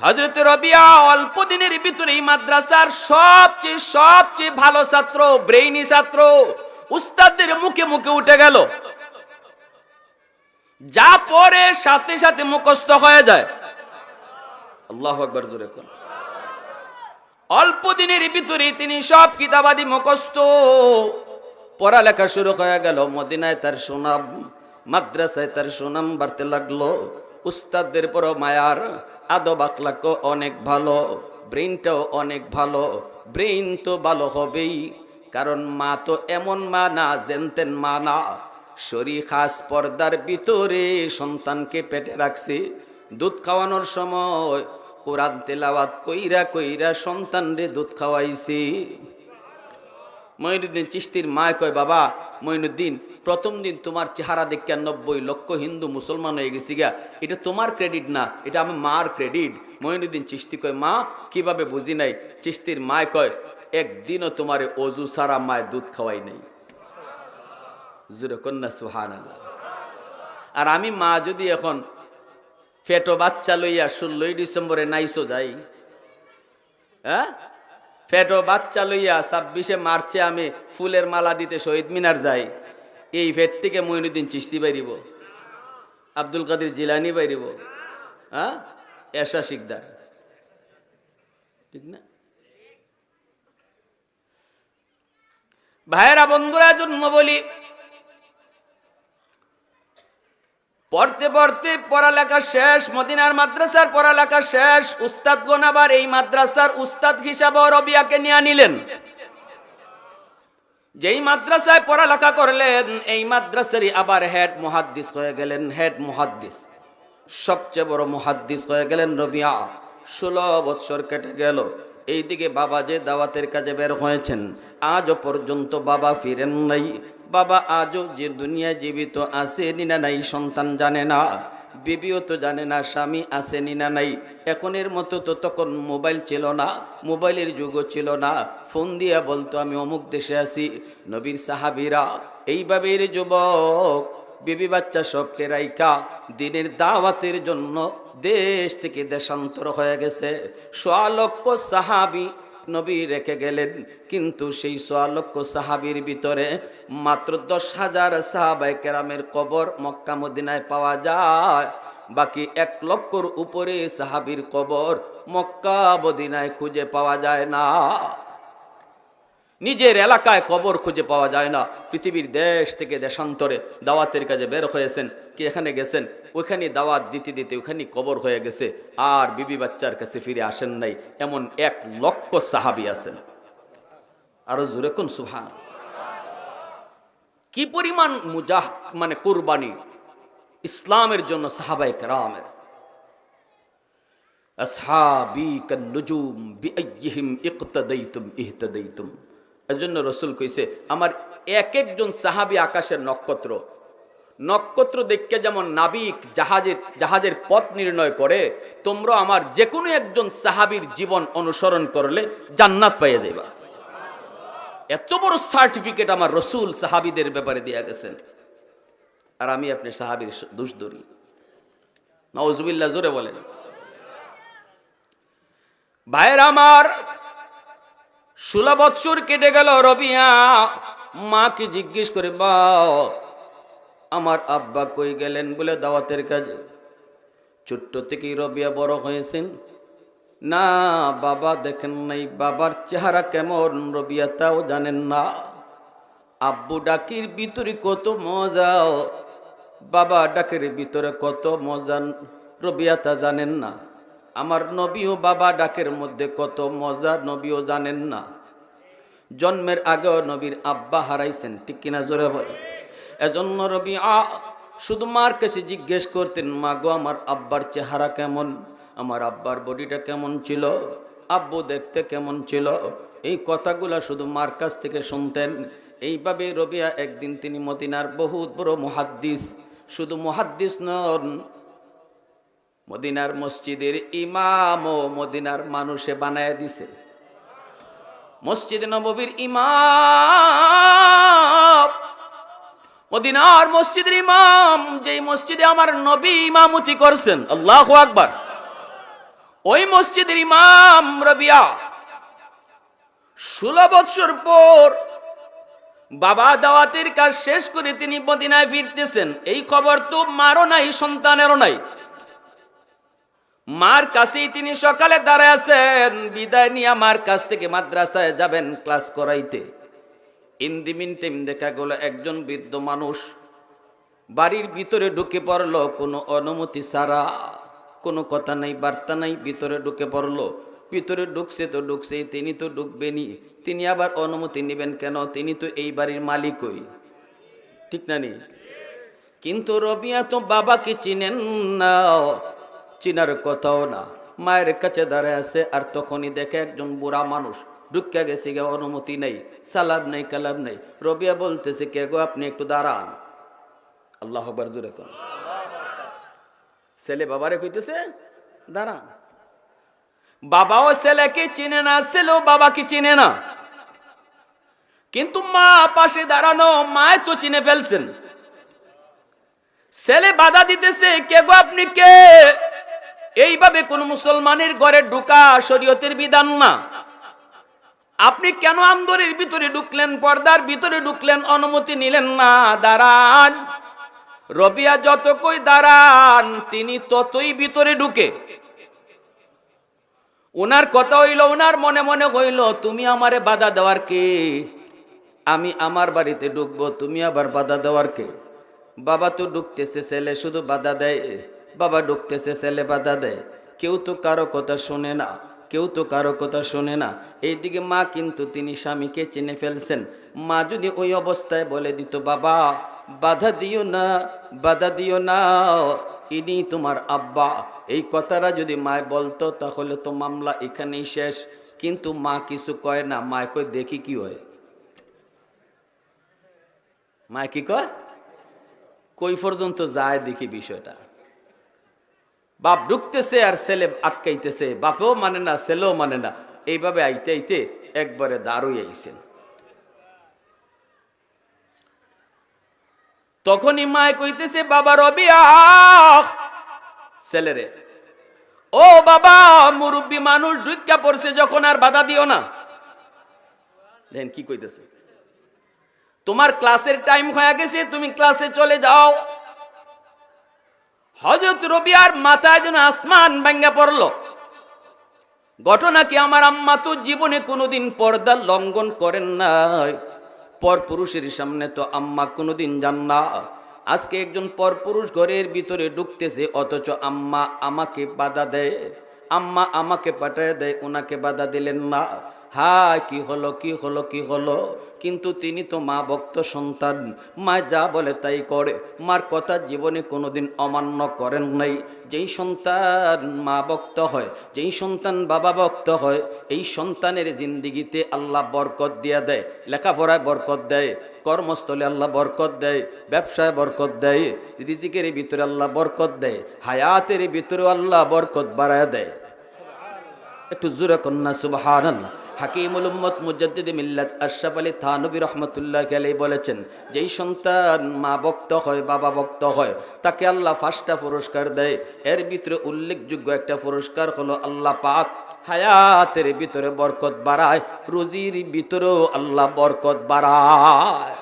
হজরত রবিয়া অল্প দিনের ভিতরে এই মাদ্রাসার সবচেয়ে সবচেয়ে ভালো ছাত্র, ব্রেইনি ছাত্র, উস্তাদদের মুখে মুখে উঠে গেল। যা পরে সাথে সাথে মুখস্থ হয়ে যায়। আল্লাহ আকবর জোরে কোন। অল্প দিনের ভিতরে তিনি সব কিতাবাদি মুখস্থ। পড়ালেখা শুরু হয়ে গেল, মদিনায় তার সুনাম, মাদ্রাসায় তার সুনাম বাড়তে লাগল। উস্তাদদের পর মায়ার আদব আখলাকও অনেক ভালো ব্রেইনটাও অনেক ভালো। ব্রেইন তো ভালো হবেই, কারণ মা তো এমন মা না, জেনতেন মা না। শরী খাস পর্দার ভিতরে সন্তানকে পেটে রাখছে। দুধ খাওয়ানোর সময় কোরআন তেলাওয়াত কইরা কইরা সন্তানরে দুধ খাওয়াইছি। মঈনুদ্দিন চিস্তির মায় কয়, বাবা, মঈনুদ্দিন, প্রথম দিন তোমার চেহারা দেখে নব্বই লক্ষ হিন্দু মুসলমান হয়ে গেছি গা। এটা তোমার ক্রেডিট না, এটা আমার মার ক্রেডিট মঈনুদ্দিন চিস্তি কয়, মা, কীভাবে বুঝি নাই? চিস্তির মায় কয়, একদিনও তোমার অজু সারা মায় দুধ খাওয়াই নাই। জুরে কন্যা সুহান আর আমি মা যদি এখন ফেটো বাচ্চা লইয়া ষোলোই ডিসেম্বরে নাইসো যাই হ্যাঁ? ফেটো বাচ্চা লইয়া ছাব্বিশে মার্চে আমি ফুলের মালা দিতে শহীদ মিনার যাই। এই ফেট থেকে মইনুদ্দিন চিস্তি বাইরিব। আব্দুল কাদের জিলানি বাইরিব। হ্যাঁ? এশা শিকদার। ঠিক না? ভাইয়েরা, বন্ধুরা জন্য বলি। পড়তে পড়তে পড়ালেখা শেষ, মদিনার মাদ্রাসার পড়ালেখা শেষ, উস্তাদ আবার এই মাদ্রাসার উস্তাদ হিসাবে রবিয়াকে নিয়ে নিলেন। যেই মাদ্রাসায় পড়ালেখা করলেন, এই মাদ্রাসারই আবার হেড মুহাদ্দিস হয়ে গেলেন, হেড মুহাদ্দিস। সবচেয়ে বড় মুহাদ্দিস হয়ে গেলেন রবিয়া। ষোলো বৎসর কেটে গেল। এইদিকে বাবা যে দাওয়াতের কাজে বের হয়েছেন, আজও পর্যন্ত বাবা ফিরেন নাই। বাবা আজও যে দুনিয়ায় জীবিত আছে নিনা নাই, সন্তান জানে না, বিবিও তো জানে না, স্বামী আছে নিনা নাই। এখনের মতো তো তখন মোবাইল ছিল না, মোবাইলের যুগও ছিল না। ফোন দিয়া বলতো, আমি অমুক দেশে আছি। নবীর সাহাবিরা এইভাবে যুবক, বিবি বাচ্চা সবকে রাইকা দিনের দাওয়াতের জন্য দেশ থেকে দেশান্তর হয়ে গেছে। সোয়ালক্ষ সাহাবি নবী রেখে গেলেন। কিন্তু সেই সোয়ালক্ষ সাহাবির ভিতরে মাত্র দশ হাজার সাহাবাই কেরামের কবর মক্কা মদিনায় পাওয়া যায়। বাকি এক লক্ষর উপরে সাহাবির কবর মক্কা মদিনায় খুঁজে পাওয়া যায় না। নিজের এলাকায় কবর খুঁজে পাওয়া যায় না। পৃথিবীর দেশ থেকে দেশান্তরে দাওয়াতের কাজে বের হয়েছেন, কি এখানে গেছেন ওইখানে দাওয়াত দিতে দিতে ওখানে কবর হয়ে গেছে, আর বিবি বাচ্চার কাছে ফিরে আসেন নাই, এমন এক লক্ষ সাহাবি আছেন। আরও জোরে কোন সুহান কি পরিমাণ মুজাহ মানে কুরবানি ইসলামের জন্য সাহাবাই কেরামের। আসহাবি কান্নুজুম বিআইয়িহিম ইকতাদাইতুম, ইহতাদাইতুম। এজন্য রসুল কইছে, আমার এক একজন সাহাবী আকাশের নক্ষত্র। নক্ষত্র দেখকে যেমন নাবিক জাহাজের জাহাজের পথ নির্ণয় করে, তোমরা আমার যে কোনো একজন সাহাবীর জীবন অনুসরণ করলে জান্নাত পাইয়ে দেবা এত বড় সার্টিফিকেট আমার রসুল সাহাবিদের ব্যাপারে দিয়া গেছেন। আর আমি আপনি সাহাবীর দোষ ধরি। নওয়াজুবিল্লাহ জোরে বলেন। ভাইয়ের আমার ষোলো বৎসর কেটে গেল রবিয়া। মাকে জিজ্ঞেস করে বা আমার আব্বা কই গেলেন বলে দাওয়াতের কাজে? ছোট্ট থেকেই রবিয়া বড় হয়েছেন। না, বাবা দেখেন নাই, বাবার চেহারা কেমন রবিয়া, তাও জানেন না। আব্বু ডাকির ভিতরে কত মজা, বাবা ডাকের ভিতরে কত মজা, রবিয়া তা জানেন না। আমার নবীও বাবা ডাকের মধ্যে কত মজা, নবীও জানেন না। জন্মের আগেও নবীর আব্বা হারাইছেন, ঠিক কিনা জোরে বলে এজন্য রবি আ শুধু মার কাছে জিজ্ঞেস করতেন, মা গো, আমার আব্বার চেহারা কেমন? আমার আব্বার বডিটা কেমন ছিল? আব্বু দেখতে কেমন ছিল? এই কথাগুলা শুধু মার কাছ থেকে শুনতেন। এইভাবে রবিয়া একদিন তিনি মদিনার বহুত বড় মহাদ্দিস, শুধু মহাদ্দিস নন, মদিনার মসজিদের ইমাম ও মদিনার মানুষে বানায় দিছে। মসজিদ নববীর ইমাম। মদিনার মসজিদের ইমাম, যেই মসজিদে আমার নবী ইমামতি করছেন, আল্লাহ আকবার। ওই মসজিদের ইমাম রবিয়া, ষোলো বৎসর পর বাবা দাওয়াতের কাজ শেষ করে তিনি মদিনায় ফিরতেছেন। এই খবর তো মারও নাই, সন্তানেরও নাই। মার কাছেই তিনি সকালে দাঁড়ায় আছেন। বিদায় নিয়ে মার কাছ থেকে মাদ্রাসায় যাবেন ক্লাস করাইতে। ইন দি মিন দেখা গেল একজন বৃদ্ধ মানুষ বাড়ির ভিতরে ঢুকে পড়ল। কোনো অনুমতি ছাড়া, কোনো কথা নাই, বার্তা নাই, ভিতরে ঢুকে পড়ল। ভিতরে ঢুকছে তো ঢুকছে তিনি তো ঢুকবেনি তিনি আবার অনুমতি নেবেন কেন? তিনি তো এই বাড়ির মালিকই ঠিক না নি? কিন্তু রবিয়া তো বাবাকে চিনেন না। চিনার কথাও না। মায়ের কাছে দাঁড়ায় আছে, আর তখনই দেখে একজন বুড়া মানুষ। ঢুকিয়া গেছে গে অনুমতি নেই, সালাদ নেই কালাব নেই। রবিয়া বলতেছে, কে গো, আপনি একটু দাঁড়ান। আল্লাহ আকবার, জোরে কর ছেলে বাবারে কইতেছে, দাঁড়ান। বাবাও ছেলেকে চিনে না, ছেলেও বাবাকে চিনে না। কিন্তু মা পাশে দাঁড়ানো, মায় তো চিনে ফেলছেন। ছেলে বাধা দিতেছে, কে গো, আপনি কে? এইভাবে কোন মুসলমানের ঘরে ঢুকা শরীয়তের বিধান না। আপনি কেন আন্দরের ভিতরে ঢুকলেন, পর্দার ভিতরে ঢুকলেন, অনুমতি নিলেন না? দাঁড়ান। রবিয়া যত কই দাঁড়ান, তিনি ততই ভিতরে ঢুকে। ওনার কথা হইল ওনার মনে মনে হইল, তুমি আমারে বাধা দেওয়ার কে? আমি আমার বাড়িতে ঢুকবো, তুমি আবার বাধা দেওয়ার কে? বাবা তো ঢুকতেছে, ছেলে শুধু বাধা দেয়। বাবা ঢুকতেছে, ছেলে বাধা দেয়। কেউ তো কারও কথা শোনে না, কেউ তো কারও কথা শোনে না। এইদিকে মা কিন্তু তিনি স্বামীকে চিনে ফেলছেন। মা যদি ওই অবস্থায় বলে দিত, বাবা, বাধা দিও না, বাধা দিও না, ইনি তোমার আব্বা। এই কথাটা যদি মায় বলতো, তাহলে তো মামলা এখানেই শেষ। কিন্তু মা কিছু কয় না, মায় কয়, দেখি কি হয়। মায় কি কয়? কই পর্যন্ত যায় দেখি বিষয়টা। বাপ ঢুকতেছে আর ছেলে আটকাইতেছে। বাপেও মানে না, ছেলেও মানে না। এইভাবে আইতে আইতে একবারে দাঁড়ই আইছেন তখনই মায় কইতেছে, বাবা রবি ছেলেরে, ও বাবা, মুরব্বী মানুষ ঢুকা পড়ছে যখন আর বাধা দিও না। দেখেন কি কইতেছে, তোমার ক্লাসের টাইম হয়ে গেছে, তুমি ক্লাসে চলে যাও। হজরত রবিয়ার মাথায় যেন আসমান ভাঙ্গা পড়ল। ঘটনা কি আমার আম্মা তো জীবনে কোনোদিন পর্দা লঙ্ঘন করেন নাই? পর পুরুষের সামনে তো আম্মা কোনোদিন যান না। আজকে একজন পর পুরুষ ঘরের ভিতরে ঢুকতেছে, অথচ আম্মা আমাকে বাধা দেয়। আম্মা আমাকে পাঠায় দেয়, ওনাকে বাধা দিলেন না। হা, কি হলো কি হলো কি হলো? কিন্তু তিনি তো মা ভক্ত সন্তান। মা যা বলে তাই করে। মার কথা জীবনে কোনোদিন অমান্য করেন নাই। যেই সন্তান মা ভক্ত হয়, যেই সন্তান বাবা ভক্ত হয়, এই সন্তানের জিন্দিগিতে আল্লাহ বরকত দিয়া দেয়, লেখাপড়ায় বরকত দেয়, কর্মস্থলে আল্লাহ বরকত দেয়, ব্যবসায় বরকত দেয়, রিজিকের ভিতরে আল্লাহ বরকত দেয়, হায়াতের ভিতরে আল্লাহ বরকত বাড়ায় দেয়। একটু জোরে কন্যা সুবাহান আল্লাহ হাকিমুল উম্মত মুজাদ্দিদ মিল্লাত আশরাফ আলী থানবী রহমতুল্লাহ আলাই বলেছেন, যেই সন্তান মা ভক্ত হয়, বাবা ভক্ত হয়, তাকে আল্লাহ ফার্স্টটা পুরস্কার দেয়। এর ভিতরে উল্লেখযোগ্য একটা পুরস্কার হলো আল্লাহ পাক হায়াতের ভিতরে বরকত বাড়ায়, রুজির ভিতরেও আল্লাহ বরকত বাড়ায়।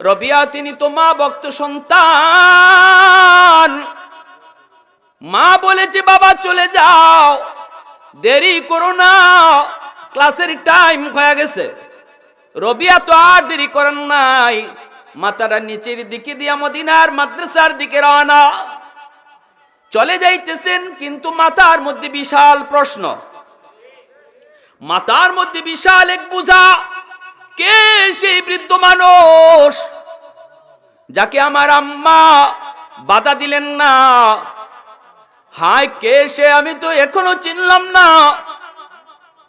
রবিয়া তিনি তো মা ভক্ত সন্তান। মা বলেছে, বাবা চলে যাও। দেরি করো না। ক্লাসের টাইম হয়ে গেছে। রবিয়া তো আর দেরি করেন নাই। মাথাটা নিচের দিকে দিয়া মদিনার মাদ্রাসার দিকে রওনা। চলে যাইতেছেন, কিন্তু মাতার মধ্যে বিশাল প্রশ্ন। মাতার মধ্যে বিশাল এক বুঝা, কে সেই বৃদ্ধ মানুষ যাকে আমার আম্মা বাধা দিলেন না? হায়, কে সে আমি তো এখনও চিনলাম না।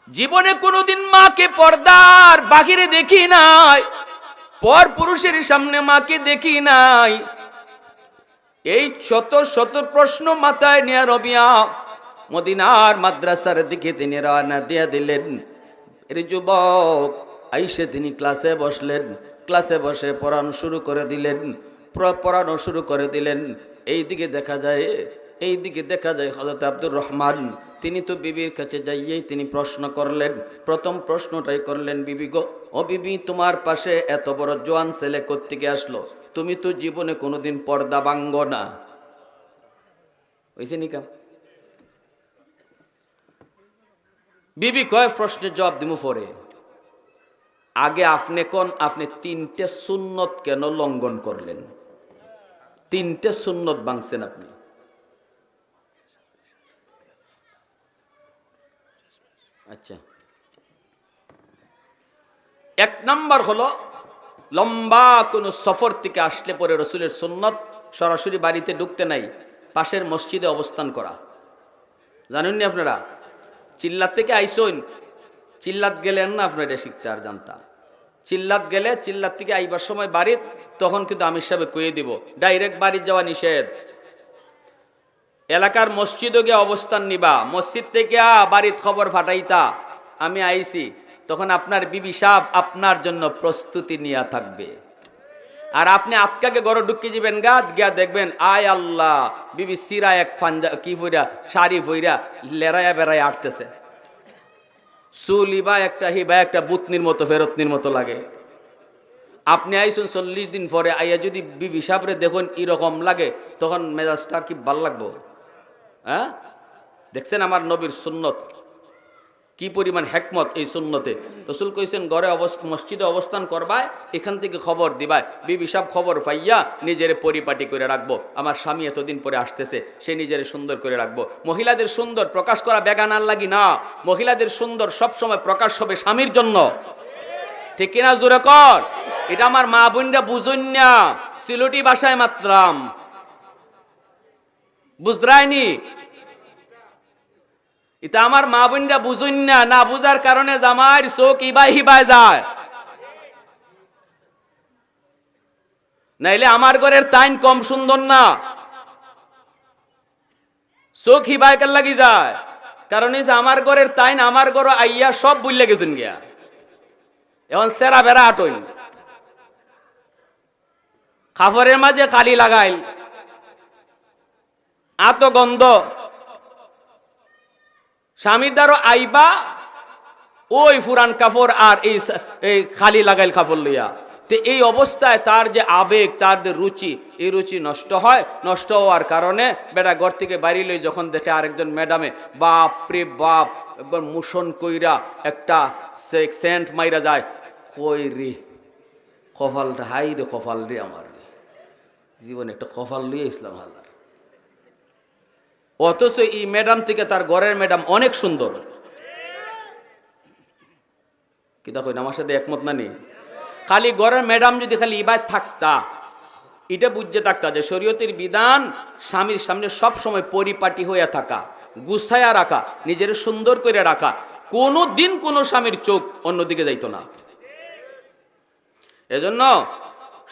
জীবনে কোনোদিন মাকে পর্দার বাহিরে দেখি নাই। পর পুরুষের সামনে মাকে দেখি নাই। এই শত শত প্রশ্ন মাথায় নিয়ে রবিয়া, মদিনার মাদ্রাসার দিকে তিনি রওনা দিয়ে দিলেন। এর যুবক আইসে তিনি ক্লাসে বসলেন, ক্লাসে বসে পড়ানো শুরু করে দিলেন পড়ানো শুরু করে দিলেন। এই দিকে দেখা যায় এই দিকে দেখা যায় হজরত আব্দুর রহমান, তিনি তো বিবির কাছে যাইয়েই তিনি প্রশ্ন করলেন। প্রথম প্রশ্নটাই করলেন, বিবি গো, ও বিবি, তোমার পাশে এত বড় জোয়ান ছেলে কোত্থেকে আসলো? তুমি তো জীবনে কোনোদিন পর্দা ভাঙ্গ না। হয়েছে নিকা বিবি কয় প্রশ্নের জবাব দিমু পরে? আগে আপনি কোন, আপনি তিনটে সুন্নত কেন লঙ্ঘন করলেন? তিনটে সুন্নত ভাঙছেন আপনি। আচ্ছা। এক নম্বর হলো, লম্বা কোনো সফর থেকে আসলে পরে রসুলের সুন্নত সরাসরি বাড়িতে ঢুকতে নাই, পাশের মসজিদে অবস্থান করা। জানেননি আপনারা? চিল্লাত থেকে আইসইন, চিল্লাত গেলেন না আপনারা এটা শিখতে আর জানতা। চিল্লাত গেলে, চিল্লাত থেকে আইবার সময় বাড়ির তখন কিন্তু আমির সাহেব কয়ে দিব, ডাইরেক্ট বাড়ির যাওয়া নিষেধ। এলাকার মসজিদও গিয়ে অবস্থান নিবা। মসজিদ থেকে বাড়ির খবর ফাটাইতা। আমি আইছি। তখন আপনার বিবি সাহ আপনার জন্য প্রস্তুতি নিয়ে থাকবে। আর আপনি আতকাকে গড় ঢুকিয়ে যাবেন গা, গিয়া দেখবেন, আয় আল্লাহ, বিবি সিরা এক ফাঞ্জা, কি ফইরা, শাড়ি ফইরা লেরায়া বেড়ায় আটতেছে। সুলিবা একটা, হিবা একটা, বুতনির মতো, ফেরতনির মতো লাগে। আপনি আইসুন চল্লিশ দিন পরে, আইয়া যদি বিবি সাবরে দেখুন এরকম লাগে, তখন মেজাজটা কি ভালো লাগবো? হ্যাঁ? দেখছেন আমার নবীর সুন্নত? কি পরিমাণ হেকমত এই সুন্নতে? রসুল কইছেন গড়ে অবস্থ মসজিদে অবস্থান করবায় এখান থেকে খবর দিবায় বিবি সাহ খবর পাইয়া নিজের পরিপাটি করে রাখব। আমার স্বামী এতদিন পরে আসতেছে, সে নিজের সুন্দর করে রাখব। মহিলাদের সুন্দর প্রকাশ করা বেগানার লাগি না। মহিলাদের সুন্দর সব সময় প্রকাশ হবে স্বামীর জন্য। ঠিক কিনা জোরে কর? এটা আমার মা বোনরা বুঝুন না। সিলুটি ভাষায় মাত্রাম। বুঝরায়নি? এটা আমার মা বোনরা বুঝুন না না বুঝার কারণে জামাইর চোখ ইবাই হিবাই যায়। নাইলে আমার ঘরের তাইন কম সুন্দর না। চোখ হিবাই কার লাগি যায়? কারণ আমার ঘরের তাইন আমার ঘর আইয়া সব বুঝলে গেছেন গিয়া। এখন সেরা বেড়া আটইল খাফরের মাঝে খালি লাগাইল। আত গন্ধ। স্বামীর দ্বারও আইবা, ওই ফুরান কাপড় আর এই খালি লাগাইল কাপড় লইয়া। তো এই অবস্থায় তার যে আবেগ, তার যে রুচি, এই রুচি নষ্ট হয়, নষ্ট হওয়ার কারণে বেটা ঘর থেকে বাইরে লই যখন দেখে আরেকজন ম্যাডামে, বাপ রে বাপ, একবার মুসন কইরা একটা সেন্ট মাইরা যায়। কই রে, কপালটা হাই রে, কপাল রে আমার জীবনে একটা কপাল লিয়ে ইসলাম হালার অথচ এই ম্যাডাম থেকে তার ঘরের ম্যাডাম অনেক সুন্দর। কি দেখো আমার সাথে একমত না নেই খালি ঘরের ম্যাডাম যদি খালি ইবাদ থাকতা, এটা বুঝতে থাকতা যে শরীয়তের বিধান স্বামীর সামনে সব সময় পরিপাটি হইয়া থাকা গুছায়া রাখা, নিজের সুন্দর করে রাখা কোনো দিন কোনো স্বামীর চোখ অন্যদিকে যাইতো না। এজন্য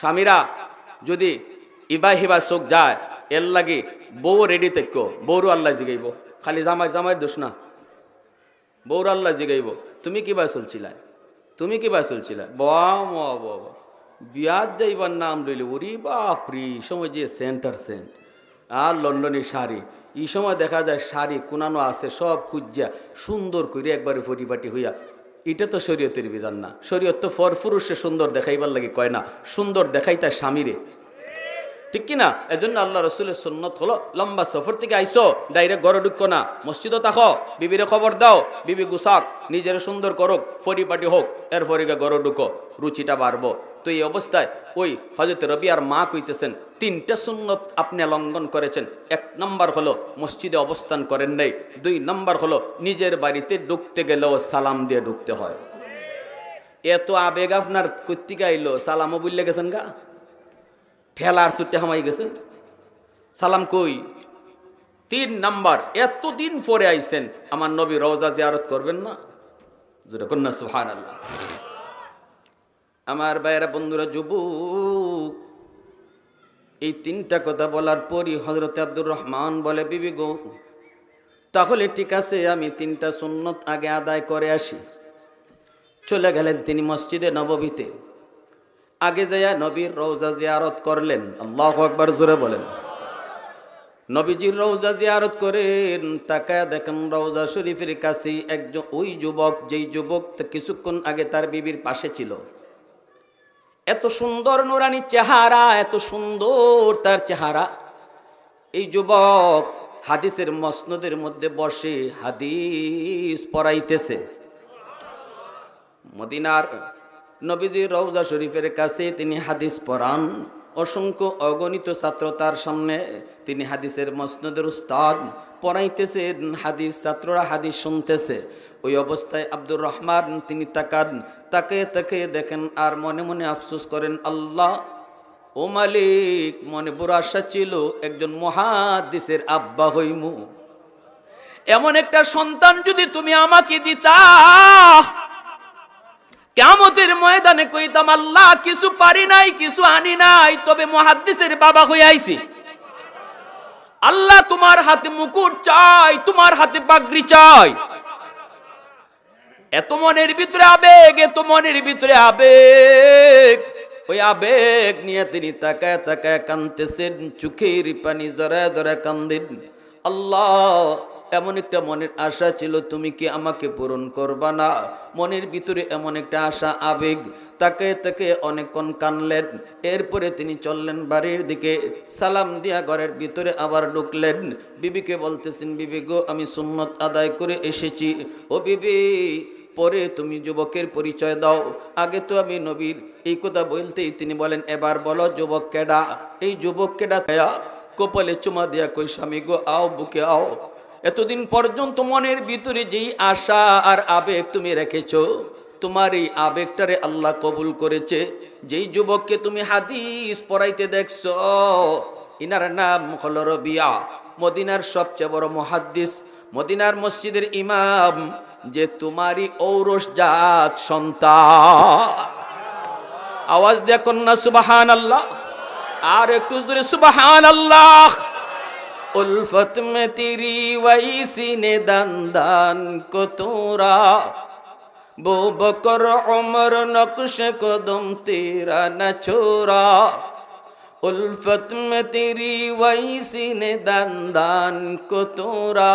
স্বামীরা যদি ইবা হিবা চোখ যায়, এর লাগে বউ রেডি থেকো। বউরও আল্লাহ জিগাইব। খালি জামাই জামাইয়ের দোষ না। বউর আল্লাহ জিগাইব। তুমি কিবা চলছিলা তুমি কিবা চলছিলা বাবা বাবা বিয়াত যাইবার নাম লইলে, ওরি বাপরি, এই সময় যে সেন্টার সেন্ট। আর লন্ডনের শাড়ি। এই সময় দেখা যায় শাড়ি কোনানো আছে, সব খুঁজিয়া সুন্দর করে একবারে পরিপাটি হইয়া। এটা তো শরীয়তের বিধান না। শরীয়ত তো ফর পুরুষে সুন্দর দেখাইবার লাগে কয় না, সুন্দর দেখাই তার স্বামীরে। ঠিক কি না এজন্য আল্লাহ রসুলের সুন্নত হলো, লম্বা সফর থেকে আইসো, ডাইরেক্ট ঘরে ঢুকো না, মসজিদও থাকো, বিবিরে খবর দাও, বিবি গুসাক, নিজের সুন্দর করুক, পরিপাটি হোক, এরপরে ঘরে ঢুকো, রুচিটা বাড়বো। তো এই অবস্থায় ওই হজরত রবি আর মা কইতেছেন, তিনটা সুন্নত আপনি লঙ্ঘন করেছেন। এক নম্বর হলো, মসজিদে অবস্থান করেন নাই। দুই নম্বর হলো, নিজের বাড়িতে ঢুকতে গেলেও সালাম দিয়ে ঢুকতে হয়। এত আবেগ আপনার কর্তিকা আইলো, সালামও বুঝলে গেছেন গা? ঠেলার সুটে হামাই গেছেন সালাম কই? তিন নাম্বার, এতদিন পরে আইছেন, আমার নবী রওজা জিয়ারত করবেন না? জোরে কন্যা সুহান আল্লাহ আমার বাইরা বন্ধুরা, যুবক, এই তিনটা কথা বলার পরই হজরত আব্দুর রহমান বলে, বিবি গো, তাহলে ঠিক আছে, আমি তিনটা সুন্নত আগে আদায় করে আসি। চলে গেলেন তিনি মসজিদে নববীতে। আগে যাইয়া নবীর রওজা জিয়ারত করলেন। আল্লাহ একবার জোরে বলেন। নবীজির রৌজা জিয়ারত করেন, তাকায় দেখেন রৌজা শরীফের কাছে একজন, ওই যুবক, যেই যুবক কিছুক্ষণ আগে তার বিবির পাশে ছিল। এত সুন্দর নুরানি চেহারা, এত সুন্দর তার চেহারা। এই যুবক হাদিসের মসনদের মধ্যে বসে হাদিস পড়াইতেছে। মদিনার নবীজি রৌজা শরীফের কাছে তিনি হাদিস পড়ান। অসংখ্য অগণিত ছাত্র তার সামনে তিনি হাদিসের মসনদের উস্তাদ পড়াইতেছেন হাদিস ছাত্ররা হাদিস শুনতেছে। ওই অবস্থায় আব্দুর রহমান তিনি তাকান, তাকে তাকে দেখেন আর মনে মনে আফসোস করেন, আল্লাহ, ও মালিক, মনে বড় আশা ছিল একজন মহাদিসের আব্বা হইমু। এমন একটা সন্তান যদি তুমি আমাকে দিতা কেমতের ময়দানে কইতাম, আল্লাহ, কিছু পারি নাই, কিছু আনি নাই, তবে মহাদ্দিসের বাবা হয়ে আইছি। আল্লাহ তোমার হাতে মুকুট চাই, তোমার হাতে পাগড়ি চাই। এত মনের ভিতরে আবেগ, এত মনের ভিতরে আবেগ। ওই আবেগ নিয়ে তিনি তাকায় তাকায় কানতেছেন চোখের পানি জড়ায় জড়ায় কান্দেন। আল্লাহ এমন একটা মনের আশা ছিল, তুমি কি আমাকে পূরণ করবা না? মনের ভিতরে এমন একটা আশা, আবেগ। তাকে তাকে অনেকক্ষণ কানলেন এরপরে তিনি চললেন বাড়ির দিকে। সালাম দিয়া ঘরের ভিতরে আবার ঢুকলেন। বিবিকে বলতেছেন, বিবি গো, আমি সুন্নত আদায় করে এসেছি। ও বিবি, পরে তুমি যুবকের পরিচয় দাও। আগে তো আমি নবীর এই কথা বলতেই তিনি বলেন, এবার বলো যুবক কেডা? এই যুবক কেডা? কপালে চুমা দিয়া কই, স্বামী গো, আও বুকে আও। এতদিন পর্যন্ত মনের ভিতরে যেই আশা আর আবেগ তুমি রেখেছো, তোমার এই আবেগটারে আল্লাহ কবুল করেছে। যেই যুবককে তুমি হাদিস পড়াইতে দেখছ, ইনার নাম হলো রবিয়া, মদিনার সবচেয়ে বড় মহাদ্দিস, মদিনার মসজিদের ইমাম যে তোমারই ঔরস জাত সন্তান। আওয়াজ দিয়ে কন্যা সুবাহান আল্লাহ আর একটু জোরে সুবাহান আল্লাহ उल्फत में तेरी वैसी ने दान दान को तोरा बो बकर उमर नक्श को दम तेरा न छोरा उल्फत में तेरी वैसी ने दान दान को तोरा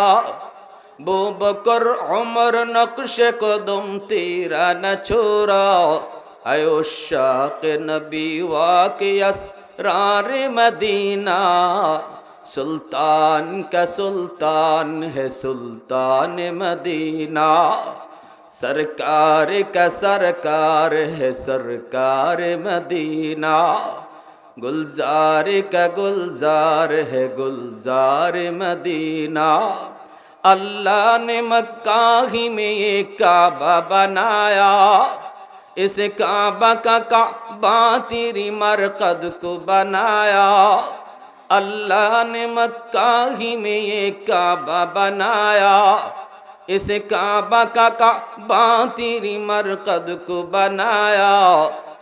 बो बकर उमर नक्श को दम तेरा न छोरा आयोशा के नबी वाकयस रार मदीना सुल्तान का सुल्तान है सुल्तान मदीना। सरकार का सरकार है सरकार मदीना। गुलजार का गुलजार है गुलजार मदीना। अल्लाह ने मक्का ही में ये काबा बनाया। इस काबा का काबा तेरी मरकद को बनाया। अल्लाह ने मक्का ही में ये काबा बनाया। इस काबा का काबा तेरी मरकद को बनाया।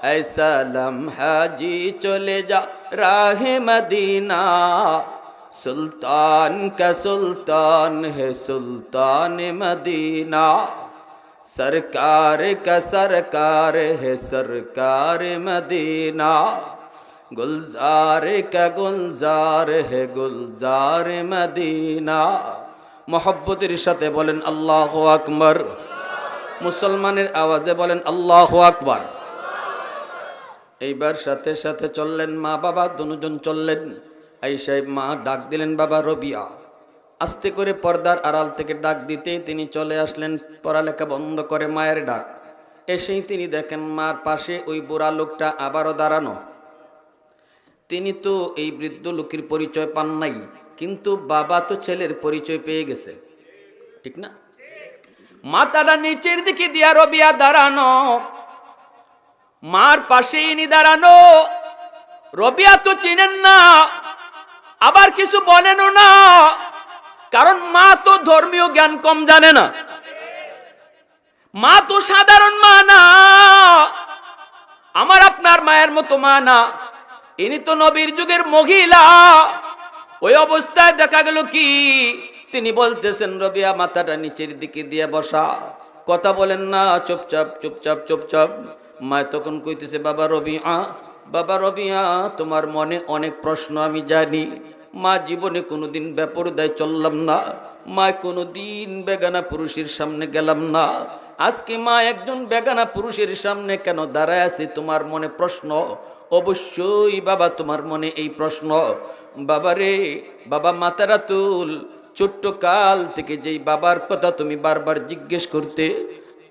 ऐसा लम्हा जी चले जा राह मदीना। सुल्तान का सुल्तान है सुल्तान मदीना। सरकार का सरकार है सरकार मदीना। গুলজার কে গুলজার হে গুলজার মদিনা। মোহব্বতের সাথে বলেন আল্লাহ আকবর। মুসলমানের আওয়াজে বলেন আল্লাহ আকবর। এইবার সাথে সাথে চললেন মা বাবা, দুজন চললেন। এই সাহেব মা ডাক দিলেন, বাবা রবিয়া। আস্তে করে পর্দার আড়াল থেকে ডাক দিতেই তিনি চলে আসলেন, পড়ালেখা বন্ধ করে মায়ের ডাক। এসেই তিনি দেখেন মার পাশে ওই বুড়া লোকটা আবারও দাঁড়ানো। তিনি তো এই বৃদ্ধ লোকের পরিচয় পান নাই, কিন্তু বাবা তো ছেলের পরিচয় পেয়ে গেছে। ঠিক না? মাথাটা নিচের দিকে দিয়া রবিয়া দাঁড়ানো, মার পাশে ইনি দাঁড়ানো। রবিয়া তো চিনেন না, আবার কিছু বলেনও না, কারণ মা তো ধর্মীয় জ্ঞান কম জানে না। মা তো সাধারণ মা না, আমার আপনার মায়ের মতো মা না। ইনি তো নবীর যুগের মহিলা। ওই অবস্থায় দেখা গেল কি? তিনি বলতেছেন, রবিয়া, মাথাটা নিচের দিকে দিয়ে বসা। কথা বলেন না, চুপচাপ চুপচাপ চুপচাপ। মায় তখন কইতেছে, বাবা রবি বাবা রবিয়া, তোমার মনে অনেক প্রশ্ন আমি জানি। মা জীবনে কোনোদিন ব্যাপরদায় চললাম না। মা কোনোদিন বেগানা পুরুষের সামনে গেলাম না। আজকে মা একজন বেগানা পুরুষের সামনে কেন দাঁড়ায় আছে? তোমার মনে প্রশ্ন। অবশ্যই বাবা, তোমার মনে এই প্রশ্ন। বাবা রে, বাবা মাতারা তুল ছোট্ট কাল থেকে যেই বাবার কথা তুমি বারবার জিজ্ঞেস করতে,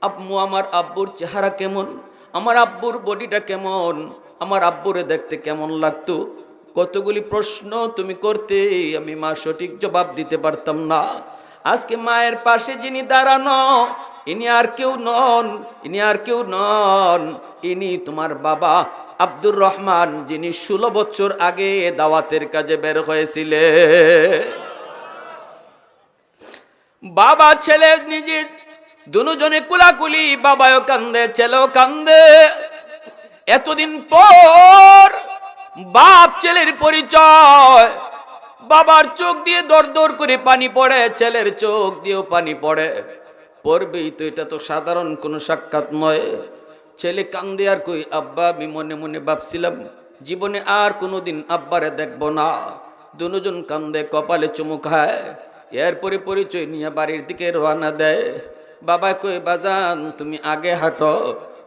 আম্মু, আমার আব্বুর চেহারা কেমন? আমার আব্বুর বডিটা কেমন? আমার আব্বুরে দেখতে কেমন লাগতো? কতগুলি প্রশ্ন তুমি করতে, আমি মা সঠিক জবাব দিতে পারতাম না। আজকে মায়ের পাশে যিনি দাঁড়ানো, ইনি আর কেউ নন, ইনি আর কেউ নন, ইনি তোমার বাবা। আব্দুর রহমান, যিনি ষোলো বছর আগে দাওয়াতের কাজে বের হয়েছিলেন। বাবা, ছেলে, নিজে দুজনে কুলাকুলি, বাবাও কান্দে, ছেলেও কান্দে। এতদিন পর বাপ, ছেলের পরিচয়। বাবার চোখ দিয়ে দর দর করে পানি পড়ে, ছেলের চোখ দিয়েও পানি পড়ে। পড়বেই তো, এটা তো সাধারণ কোনো সাক্ষাৎ নয়। ছেলে কান্দে আর কই, আব্বা, আমি মনে মনে ভাবছিলাম জীবনে আর কোনোদিন আব্বারে দেখব না। দুজন কান্দে, কপালে চুমু খায়। এরপরে পরিচয় নিয়ে বাড়ির দিকে রওনা দেয়। বাবা কই, বাজান, তুমি আগে হাঁটো।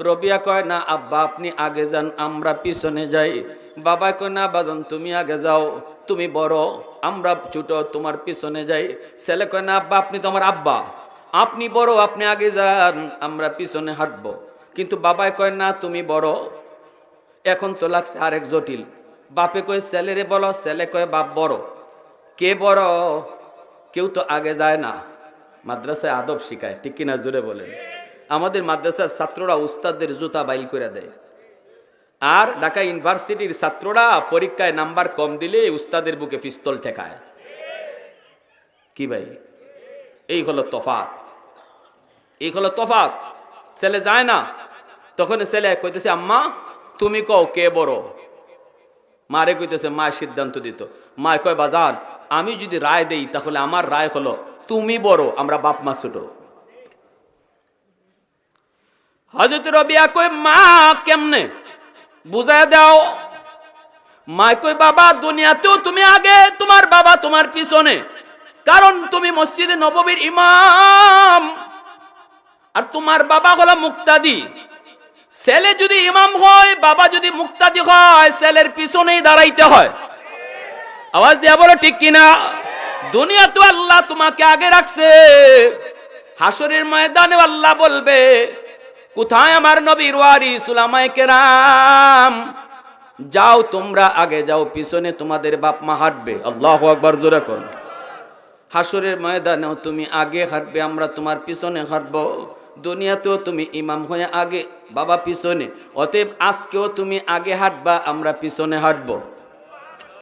রবিয়া কয়, না, আব্বা, আপনি আগে যান, আমরা পিছনে যাই। বাবা কয়, না, বাজান, তুমি আগে যাও, তুমি বড়, আমরা ছোট, তোমার পিছনে যাই। ছেলে কয়, না, আব্বা, আপনি তো আমার আব্বা। আপনি বড়, আপনি আগে যান, আমরা পিছনে হাঁটবো। কিন্তু বাবাই কয়, না, তুমি বড়। এখন তো লাগছে আরেক জটিল। বাপে কয়, ছেলেরে বলো। ছেলে কয়, বাপ বড়। কে বড়? কেউ তো আগে যায় না। মাদ্রাসায় আদব শিখায়, ঠিক কিনা জোরে বলেন। আমাদের মাদ্রাসার ছাত্ররা উস্তাদদের জুতা বাইল করে দেয়। আর ঢাকা ইউনিভার্সিটির ছাত্ররা পরীক্ষায় নাম্বার কম দিলে উস্তাদের বুকে পিস্তল ঠেকায়। কি ভাই? এই হলো তফাত। এই হলো তফাত। ছেলে যায় না, তখন ছেলে কইতেছে, আম্মা, তুমি কও কে বড়? মারে কইতেছে, মা সিদ্ধান্ত দিত। মা কয়, বাজান, আমি যদি রায় দেই, তাহলে আমার রায় হলো তুমি বড়, আমরা বাপ মা ছোট। হজরত রবিয়া কই মা, কেমনে? বুঝায় দাও। মা কই বাবা, দুনিয়াতেও তুমি আগে, তোমার বাবা তোমার পিছনে। কারণ তুমি মসজিদে নববীর ইমাম। আর তোমার বাবা হলো মুক্তাদি। ছেলে যদি ইমাম হয়, বাবা যদি মুক্তাদি হয়, ছেলের পিছনেই দাঁড়াইতে হয়। আওয়াজ দিয়া বলো, ঠিক কিনা? দুনিয়া তো আল্লাহ তোমাকে আগে রাখছে। হাসরের ময়দানে আল্লাহ বলবে, কোথায় আমার নবীর ওয়ারি সুলামায় কেরাম? যাও তোমরা আগে যাও, পিছনে তোমাদের বাপ মা হাঁটবে। আল্লাহ আকবার, জোরে কর হাসরের ময়দানেও তুমি আগে হাঁটবে, আমরা তোমার পিছনে হাঁটবো। দুনিয়াতেও তুমি ইমাম হয়ে আগে, বাবা পিছনে। অতএব আজকেও তুমি আগে হাঁটবা, আমরা পিছনে হাঁটবো।